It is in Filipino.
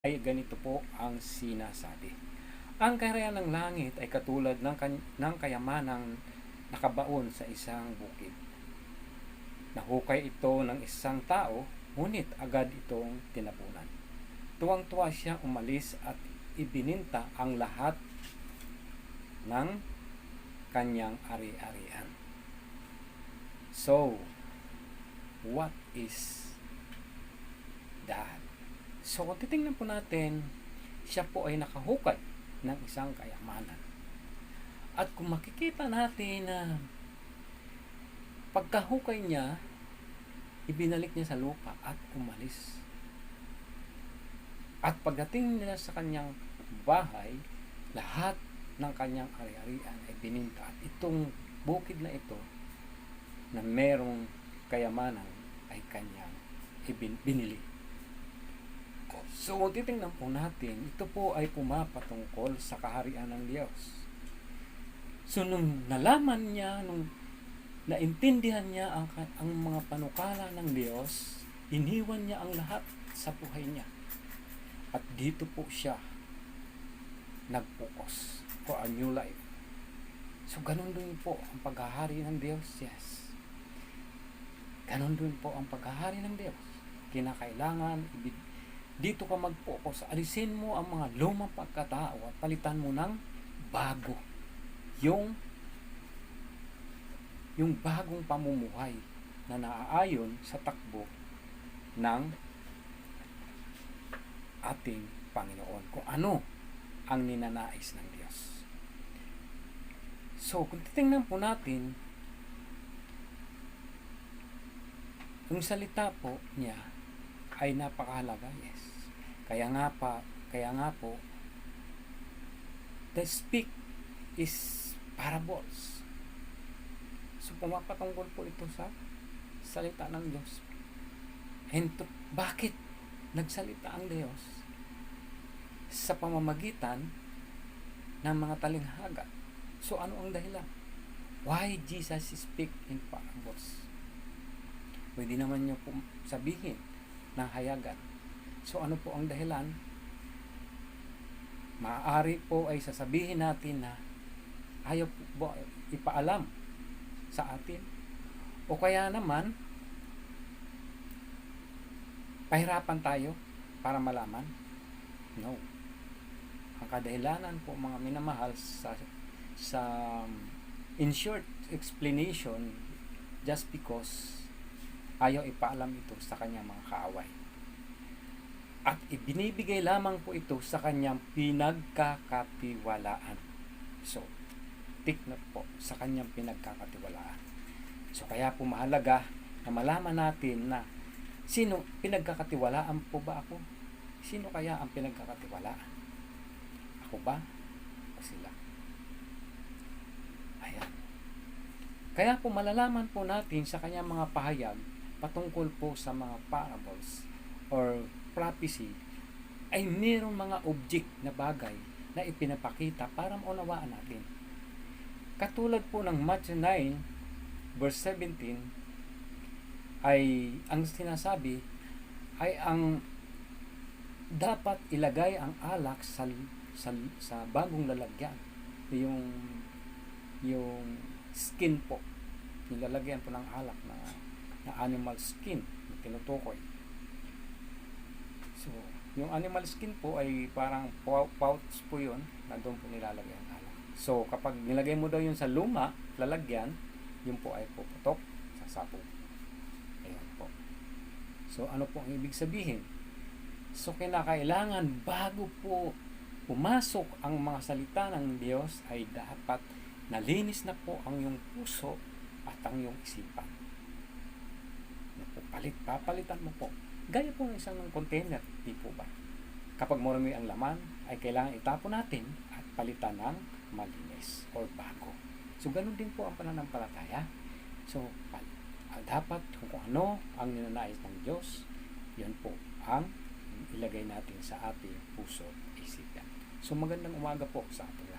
ay ganito po ang sinasabi. Ang kaharian ng langit ay katulad ng, ng kayamanang nakabaon sa isang bukid. Nahukay ito ng isang tao, ngunit agad itong tinapunan. Tuwang-tuwa siya umalis at ibininta ang lahat ng kanyang ari-arian. So, what is? So, kung titingnan po natin, siya po ay nakahukay ng isang kayamanan. At kung makikita natin na pagkahukay niya, ibinalik niya sa lupa at umalis. At pagdating nila sa kanyang bahay, lahat ng kanyang ari-arian ay bininta. At itong bukid na ito, na merong kayamanan, ay kanyang ibin- binili. So, kung titingnan po natin, ito po ay pumapatungkol sa kaharian ng Diyos. So, nung nalaman niya, nung naintindihan niya ang, ang mga panukala ng Diyos, iniwan niya ang lahat sa buhay niya. At dito po siya nag-focus for a new life. So, ganun din po ang paghahari ng Diyos. Yes. Ganun din po ang paghahari ng Diyos. Kinakailangan, dito ka mag-focus. Alisin mo ang mga lumang pagkatao at palitan mo ng bago. Yung yung bagong pamumuhay na naaayon sa takbo ng ating Panginoon. Kung ano ang ninanais ng Diyos. So, kung titingnan po natin, yung salita po niya ay napakahalaga, yes. Kaya nga pa, kaya nga po, the speak is parables. So, pumapatungkol po ito sa salita ng Diyos. And to, bakit nagsalita ang Diyos? Sa pamamagitan ng mga talinghaga. So, ano ang dahilan? Why Jesus speak in parables? Pwede naman nyo po sabihin ng hayagan. So, ano po ang dahilan? Maaari po ay sasabihin natin na ayaw po ipaalam sa atin. O kaya naman, pahirapan tayo para malaman? No. Ang kadahilanan po mga minamahal sa sa in short explanation just because ayaw ipaalam ito sa kanyang mga kaaway. At ibinibigay lamang po ito sa kanyang pinagkakatiwalaan. So, take note po sa kanyang pinagkakatiwalaan. So, kaya po mahalaga na malaman natin na sino pinagkakatiwalaan po ba ako? Sino kaya ang pinagkakatiwalaan? Ako ba? O sila? Ayan. Kaya po malalaman po natin sa kanyang mga pahayag patungkol po sa mga parables or prophecy ay mayroong mga object na bagay na ipinapakita para maunawaan natin. Katulad po ng Matthew 9 verse 17 ay ang sinasabi ay ang dapat ilagay ang alak sa sa, sa bagong lalagyan yung yung skin po nilalagyan po ng alak na, na animal skin na tinutukoy. So yung animal skin po ay parang pou- pouch po yun na doon po nilalagay ang alak. So kapag nilagay mo daw yun sa luma lalagyan yun po ay puputok sa sapo. Ayan po. So ano po ang ibig sabihin? So kinakailangan bago po pumasok ang mga salita ng Diyos ay dapat nalinis na po ang iyong puso at ang iyong isipan. Palit, papalitan mo po. Gaya po ng isang container, di po ba? Kapag marami ang laman, ay kailangan itapon natin at palitan ng malinis or bago. So, ganun din po ang pananampalataya. So, ah, dapat kung ano ang ninanais ng Diyos, yun po ang ilagay natin sa ating puso isipan. So magandang umaga po sa ating